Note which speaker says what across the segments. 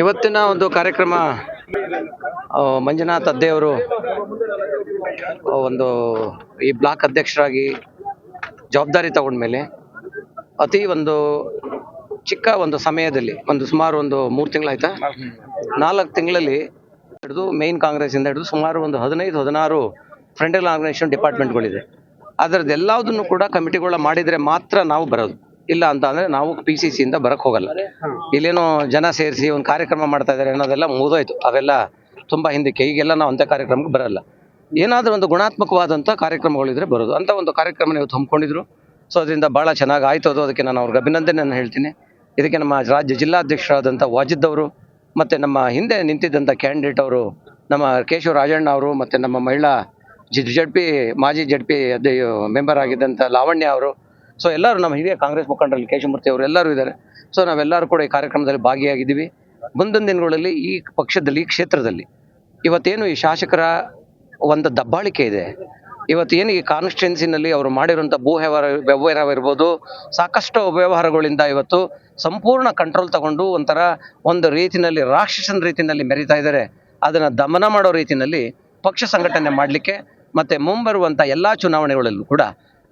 Speaker 1: ಇವತ್ತಿನ ಒಂದು ಕಾರ್ಯಕ್ರಮ ಮಂಜುನಾಥ್ ಅದ್ದೆಯವರು ಒಂದು ಈ ಬ್ಲಾಕ್ ಅಧ್ಯಕ್ಷರಾಗಿ ಜವಾಬ್ದಾರಿ ತಗೊಂಡ್ಮೇಲೆ ಅತಿ ಒಂದು ಚಿಕ್ಕ ಒಂದು ಸಮಯದಲ್ಲಿ, ಒಂದು ಸುಮಾರು ಒಂದು ಮೂರು ತಿಂಗಳಾಯ್ತಾ, ನಾಲ್ಕು ತಿಂಗಳಲ್ಲಿ ಹಿಡಿದು ಮೇನ್ ಕಾಂಗ್ರೆಸ್ಸಿಂದ ಹಿಡಿದು ಸುಮಾರು ಒಂದು ಹದಿನೈದು, ಹದಿನಾರು ಫ್ರೆಂಡಲ್ ಆರ್ಗನೈಸೇಷನ್ ಡಿಪಾರ್ಟ್ಮೆಂಟ್ಗಳಿದೆ ಅದರದ್ದೆಲ್ಲದನ್ನು ಕೂಡ ಕಮಿಟಿಗಳ ಮಾಡಿದರೆ ಮಾತ್ರ ನಾವು ಬರೋದು. ಇಲ್ಲ ಅಂತ ಅಂದ್ರೆ ನಾವು ಪಿ ಸಿ ಸಿಯಿಂದ ಬರಕ್ ಹೋಗಲ್ಲ. ಇಲ್ಲೇನೋ ಜನ ಸೇರಿಸಿ ಒಂದು ಕಾರ್ಯಕ್ರಮ ಮಾಡ್ತಾ ಇದ್ದಾರೆ ಅನ್ನೋದೆಲ್ಲ ಮುಗಿದೋಯ್ತು. ಅವೆಲ್ಲ ತುಂಬಾ ಹಿಂದಕ್ಕೆ. ಈಗೆಲ್ಲ ನಾವು ಅಂಥ ಕಾರ್ಯಕ್ರಮಕ್ಕೆ ಬರಲ್ಲ. ಏನಾದರೂ ಒಂದು ಗುಣಾತ್ಮಕವಾದಂಥ ಕಾರ್ಯಕ್ರಮಗಳಿದ್ರೆ ಬರೋದು. ಅಂತ ಒಂದು ಕಾರ್ಯಕ್ರಮ ನೀವು ಹಮ್ಮಿಕೊಂಡಿದ್ರು. ಸೊ ಅದರಿಂದ ಭಾಳ ಚೆನ್ನಾಗಿ ಆಯ್ತು ಅದು. ಅದಕ್ಕೆ ನಾನು ಅವ್ರಿಗೆ ಅಭಿನಂದನೆಯನ್ನು ಹೇಳ್ತೀನಿ. ಇದಕ್ಕೆ ನಮ್ಮ ರಾಜ್ಯ ಜಿಲ್ಲಾಧ್ಯಕ್ಷರಾದಂಥ ವಾಜಿದ್ ಅವರು ಮತ್ತು ನಮ್ಮ ಹಿಂದೆ ನಿಂತಿದ್ದಂಥ ಕ್ಯಾಂಡಿಡೇಟ್ ಅವರು ನಮ್ಮ ಕೇಶವ ರಾಜಣ್ಣ ಅವರು ಮತ್ತು ನಮ್ಮ ಮಹಿಳಾ ಜಿ ಜಡ್ ಪಿ ಮಾಜಿ ಜಡ್ ಪಿ ಮೆಂಬರ್ ಆಗಿದ್ದಂಥ ಲಾವಣ್ಯ ಅವರು ಸೊ ಎಲ್ಲರೂ ನಮ್ಮ ಹಿರಿಯ ಕಾಂಗ್ರೆಸ್ ಮುಖಂಡರಲ್ಲಿ ಕೇಶಮೂರ್ತಿ ಅವರು ಎಲ್ಲರೂ ಇದ್ದಾರೆ. ಸೊ ನಾವೆಲ್ಲರೂ ಕೂಡ ಈ ಕಾರ್ಯಕ್ರಮದಲ್ಲಿ ಭಾಗಿಯಾಗಿದ್ದೀವಿ. ಮುಂದಿನ ದಿನಗಳಲ್ಲಿ ಈ ಪಕ್ಷದಲ್ಲಿ, ಈ ಕ್ಷೇತ್ರದಲ್ಲಿ ಇವತ್ತೇನು ಈ ಶಾಸಕರ ಒಂದು ದಬ್ಬಾಳಿಕೆ ಇದೆ. ಇವತ್ತು ಏನು ಈ ಕಾನ್ಸ್ಟಿಟ್ಯೂನ್ಸಿನಲ್ಲಿ ಅವರು ಮಾಡಿರುವಂಥ ಭೂ ವ್ಯವಹಾರ ವ್ಯವಹಾರ ಇರ್ಬೋದು ಸಾಕಷ್ಟು ವ್ಯವಹಾರಗಳಿಂದ ಇವತ್ತು ಸಂಪೂರ್ಣ ಕಂಟ್ರೋಲ್ ತಗೊಂಡು ಒಂಥರ ಒಂದು ರೀತಿಯಲ್ಲಿ, ರಾಕ್ಷಸನ ರೀತಿಯಲ್ಲಿ ಮೆರಿತಾ ಇದ್ದಾರೆ. ಅದನ್ನು ದಮನ ಮಾಡೋ ರೀತಿಯಲ್ಲಿ ಪಕ್ಷ ಸಂಘಟನೆ ಮಾಡಲಿಕ್ಕೆ ಮತ್ತು ಮುಂಬರುವಂಥ ಎಲ್ಲ ಚುನಾವಣೆಗಳಲ್ಲೂ ಕೂಡ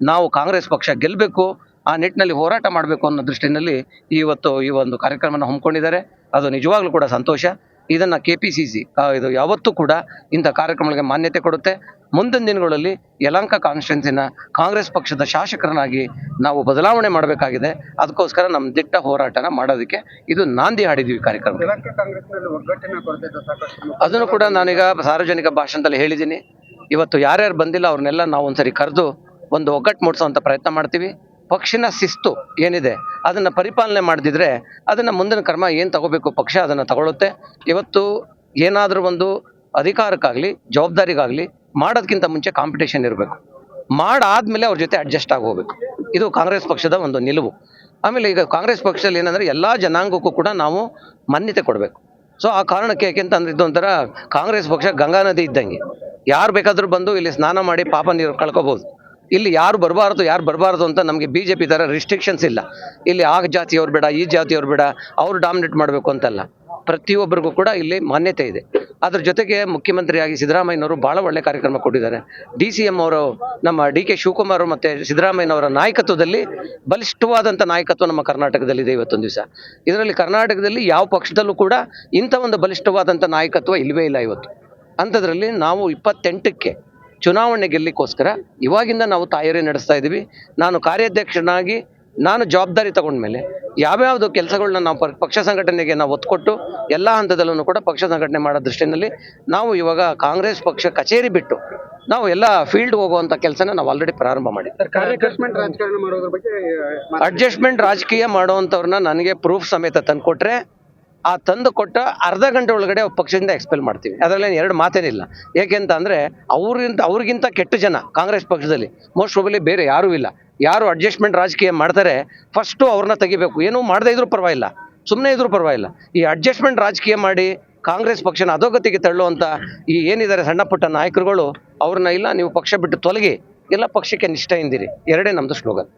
Speaker 1: ನಾವು ಕಾಂಗ್ರೆಸ್ ಪಕ್ಷ ಗೆಲ್ಲಬೇಕು ಆ ನಿಟ್ಟಿನಲ್ಲಿ ಹೋರಾಟ ಮಾಡಬೇಕು ಅನ್ನೋ ದೃಷ್ಟಿನಲ್ಲಿ ಇವತ್ತು ಈ ಒಂದು ಕಾರ್ಯಕ್ರಮವನ್ನು ಹಮ್ಮಿಕೊಂಡಿದ್ದಾರೆ. ಅದು ನಿಜವಾಗ್ಲೂ ಕೂಡ ಸಂತೋಷ. ಇದನ್ನು ಕೆ ಪಿ ಸಿ ಸಿ ಇದು ಯಾವತ್ತೂ ಕೂಡ ಇಂಥ ಕಾರ್ಯಕ್ರಮಗಳಿಗೆ ಮಾನ್ಯತೆ ಕೊಡುತ್ತೆ. ಮುಂದಿನ ದಿನಗಳಲ್ಲಿ ಯಲಂಕ ಕಾನ್ಸ್ಟಿಟ್ಯೂನ್ಸಿನ ಕಾಂಗ್ರೆಸ್ ಪಕ್ಷದ ಶಾಸಕರನ್ನಾಗಿ ನಾವು ಬದಲಾವಣೆ ಮಾಡಬೇಕಾಗಿದೆ. ಅದಕ್ಕೋಸ್ಕರ ನಮ್ಮ ದಿಟ್ಟ ಹೋರಾಟನ ಮಾಡೋದಕ್ಕೆ ಇದು ನಾಂದಿ ಹಾಡಿದ್ದೀವಿ ಕಾರ್ಯಕ್ರಮ ಅದನ್ನು ಕೂಡ ನಾನೀಗ ಸಾರ್ವಜನಿಕ ಭಾಷಣದಲ್ಲಿ ಹೇಳಿದ್ದೀನಿ. ಇವತ್ತು ಯಾರ್ಯಾರು ಬಂದಿಲ್ಲ ಅವ್ರನ್ನೆಲ್ಲ ನಾವು ಒಂದ್ಸರಿ ಕರೆದು ಒಂದು ಒಗ್ಗಟ್ಟು ಮೂಡಿಸುವಂಥ ಪ್ರಯತ್ನ ಮಾಡ್ತೀವಿ. ಪಕ್ಷನ ಶಿಸ್ತು ಏನಿದೆ, ಅದನ್ನು ಪರಿಪಾಲನೆ ಮಾಡದಿದ್ರೆ ಅದನ್ನು ಮುಂದಿನ ಕ್ರಮ ಏನು ತಗೋಬೇಕು, ಪಕ್ಷ ಅದನ್ನು ತಗೊಳ್ಳುತ್ತೆ ಇವತ್ತು ಏನಾದರೂ ಒಂದು ಅಧಿಕಾರಕ್ಕಾಗಲಿ, ಜವಾಬ್ದಾರಿಗಾಗಲಿ ಮಾಡೋದಕ್ಕಿಂತ ಮುಂಚೆ ಕಾಂಪಿಟೇಷನ್ ಇರಬೇಕು. ಮಾಡಾದ್ಮೇಲೆ ಅವ್ರ ಜೊತೆ ಅಡ್ಜಸ್ಟ್ ಆಗಿ ಇದು ಕಾಂಗ್ರೆಸ್ ಪಕ್ಷದ ಒಂದು ನಿಲುವು. ಆಮೇಲೆ ಈಗ ಕಾಂಗ್ರೆಸ್ ಪಕ್ಷದಲ್ಲಿ ಏನಂದರೆ ಎಲ್ಲ ಜನಾಂಗಕ್ಕೂ ಕೂಡ ನಾವು ಮಾನ್ಯತೆ ಕೊಡಬೇಕು. ಸೊ ಆ ಕಾರಣಕ್ಕೆ ಯಾಕೆಂತಂದ್ರೆ ಇದು ಒಂಥರ ಕಾಂಗ್ರೆಸ್ ಪಕ್ಷ ಗಂಗಾ ನದಿ ಇದ್ದಂಗೆ. ಯಾರು ಬೇಕಾದರೂ ಬಂದು ಇಲ್ಲಿ ಸ್ನಾನ ಮಾಡಿ ಪಾಪ ನೀರು ಕಳ್ಕೊಬೋದು. ಇಲ್ಲಿ ಯಾರು ಬರಬಾರ್ದು ಯಾರು ಬರಬಾರ್ದು ಅಂತ ನಮಗೆ ಬಿ ಜೆ ಪಿ ಥರ ರಿಸ್ಟ್ರಿಕ್ಷನ್ಸ್ ಇಲ್ಲ. ಇಲ್ಲಿ ಆ ಜಾತಿಯವ್ರು ಬೇಡ, ಈ ಜಾತಿಯವ್ರು ಬೇಡ, ಅವ್ರು ಡಾಮಿನೇಟ್ ಮಾಡಬೇಕು ಅಂತಲ್ಲ. ಪ್ರತಿಯೊಬ್ಬರಿಗೂ ಕೂಡ ಇಲ್ಲಿ ಮಾನ್ಯತೆ ಇದೆ. ಅದ್ರ ಜೊತೆಗೆ ಮುಖ್ಯಮಂತ್ರಿಯಾಗಿ ಸಿದ್ದರಾಮಯ್ಯನವರು ಭಾಳ ಒಳ್ಳೆ ಕಾರ್ಯಕ್ರಮ ಕೊಟ್ಟಿದ್ದಾರೆ. ಡಿ ಸಿ ಎಂ ಅವರು, ನಮ್ಮ ಡಿ ಕೆ ಶಿವಕುಮಾರ್ ಮತ್ತು ಸಿದ್ದರಾಮಯ್ಯನವರ ನಾಯಕತ್ವದಲ್ಲಿ ಬಲಿಷ್ಠವಾದಂಥ ನಾಯಕತ್ವ ನಮ್ಮ ಕರ್ನಾಟಕದಲ್ಲಿದೆ ಇವತ್ತೊಂದು ದಿವಸ. ಇದರಲ್ಲಿ ಕರ್ನಾಟಕದಲ್ಲಿ ಯಾವ ಪಕ್ಷದಲ್ಲೂ ಕೂಡ ಇಂಥ ಒಂದು ಬಲಿಷ್ಠವಾದಂಥ ನಾಯಕತ್ವ ಇಲ್ಲವೇ ಇಲ್ಲ ಇವತ್ತು. ಅಂಥದ್ರಲ್ಲಿ ನಾವು ಇಪ್ಪತ್ತೆಂಟಕ್ಕೆ ಚುನಾವಣೆ ಗೆಲ್ಲಿಕ್ಕೋಸ್ಕರ ಇವಾಗಿಂದ ನಾವು ತಯಾರಿ ನಡೆಸ್ತಾ ಇದ್ದೀವಿ. ನಾನು ಕಾರ್ಯಾಧ್ಯಕ್ಷನಾಗಿ ನಾನು ಜವಾಬ್ದಾರಿ ತಗೊಂಡ್ಮೇಲೆ ಯಾವ್ಯಾವುದು ಕೆಲಸಗಳನ್ನ ನಾವು ಪಕ್ಷ ಸಂಘಟನೆಗೆ ನಾವು ಒತ್ತು ಕೊಟ್ಟು ಎಲ್ಲ ಹಂತದಲ್ಲೂ ಕೂಡ ಪಕ್ಷ ಸಂಘಟನೆ ಮಾಡೋ ದೃಷ್ಟಿನಲ್ಲಿ ನಾವು ಇವಾಗ ಕಾಂಗ್ರೆಸ್ ಪಕ್ಷ ಕಚೇರಿ ಬಿಟ್ಟು ನಾವು ಎಲ್ಲ ಫೀಲ್ಡ್ ಹೋಗುವಂಥ ಕೆಲಸನ ನಾವು ಆಲ್ರೆಡಿ ಪ್ರಾರಂಭ ಮಾಡಿದ್ದೀವಿ
Speaker 2: ಅಡ್ಜಸ್ಟ್ಮೆಂಟ್
Speaker 1: ರಾಜಕೀಯ ಮಾಡುವಂಥವ್ರನ್ನ ನನಗೆ ಪ್ರೂಫ್ ಸಮೇತ ತಂದುಕೊಟ್ರೆ ಆ ತಂದು ಕೊಟ್ಟ ಅರ್ಧ ಗಂಟೆ ಒಳಗಡೆ ಪಕ್ಷದಿಂದ ಎಕ್ಸ್ಪೆಲ್ ಮಾಡ್ತೀವಿ. ಅದರಲ್ಲಿ ಎರಡು ಮಾತೇನಿಲ್ಲ. ಏಕೆಂತ ಅಂದರೆ ಅವ್ರಿಗಿಂತ ಅವ್ರಿಗಿಂತ ಕೆಟ್ಟ ಜನ ಕಾಂಗ್ರೆಸ್ ಪಕ್ಷದಲ್ಲಿ ಮೋಸ್ಟ್ ಪ್ರಾಬಲಿ ಬೇರೆ ಯಾರೂ ಇಲ್ಲ. ಯಾರು ಅಡ್ಜಸ್ಟ್ಮೆಂಟ್ ರಾಜಕೀಯ ಮಾಡ್ತಾರೆ ಫಸ್ಟು ಅವ್ರನ್ನ ತೆಗಿಬೇಕು. ಏನೂ ಮಾಡದೇ ಇದ್ರೂ ಪರವಾಗಿಲ್ಲ. ಸುಮ್ಮನೆ ಇದ್ರೂ ಪರವಾಗಿಲ್ಲ. ಈ ಅಡ್ಜಸ್ಟ್ಮೆಂಟ್ ರಾಜಕೀಯ ಮಾಡಿ ಕಾಂಗ್ರೆಸ್ ಪಕ್ಷನ ಅಧೋಗತಿಗೆ ತಳ್ಳುವಂಥ ಈ ಏನಿದ್ದಾರೆ ಸಣ್ಣ ಪುಟ್ಟ ನಾಯಕರುಗಳು, ಅವ್ರನ್ನ ಇಲ್ಲ, ನೀವು ಪಕ್ಷ ಬಿಟ್ಟು ತೊಲಗಿ, ಎಲ್ಲ ಪಕ್ಷಕ್ಕೆ ನಿಷ್ಠೆಯಿಂದಿರಿ ಎರಡೇ ನಮ್ಮದು ಸ್ಲೋಗನ್